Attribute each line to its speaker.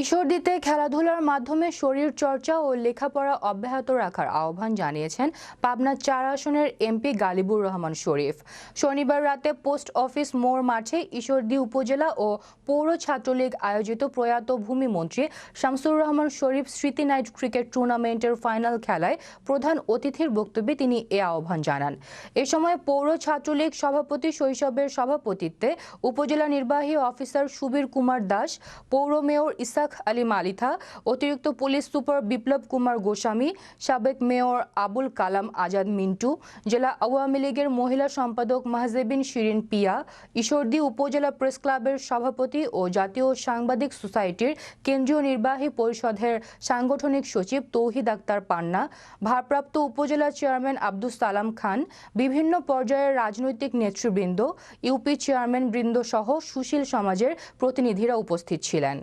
Speaker 1: ঈশ্বরদীতে খেলাধুলার মাধ্যমে শরীর চর্চা ও লেখাপড়া অব্যাহত রাখার আহ্বান জানিয়েছেন পাবনা চার আসনের এমপি গালিবুর রহমান শরীফ। শনিবার রাতে পোস্ট অফিস মোড় মাঠে ঈশ্বরদী উপজেলা ও পৌর ছাত্রলীগ আয়োজিত প্রয়াত ভূমিমন্ত্রী শামসুর রহমান শরীফ স্মৃতি নাইট ক্রিকেট টুর্নামেন্টের ফাইনাল খেলায় প্রধান অতিথির বক্তব্যে তিনি এ আহ্বান জানান। এ সময় পৌর ছাত্রলীগ সভাপতি শৈশবের সভাপতিত্বে উপজেলা নির্বাহী অফিসার সুবীর কুমার দাস, পৌর মেয়র ইসাক আলী মালিথা, অতিরিক্ত পুলিশ সুপার বিপ্লব কুমার গোস্বামী, সাবেক মেয়র আবুল কালাম আজাদ মিন্টু, জেলা আওয়ামী লীগের মহিলা সম্পাদক মাহজেবিন শিরিন পিয়া, ঈশ্বরদী উপজেলা প্রেস ক্লাবের সভাপতি ও জাতীয় সাংবাদিক সোসাইটির কেন্দ্রীয় নির্বাহী পরিষদের সাংগঠনিক সচিব তৌহিদ আক্তার পান্না, ভারপ্রাপ্ত উপজেলা চেয়ারম্যান আব্দুস সালাম খান, বিভিন্ন পর্যায়ের রাজনৈতিক নেতৃবৃন্দ, ইউপি চেয়ারম্যান বৃন্দ সহ সুশীল সমাজের প্রতিনিধিরা উপস্থিত ছিলেন।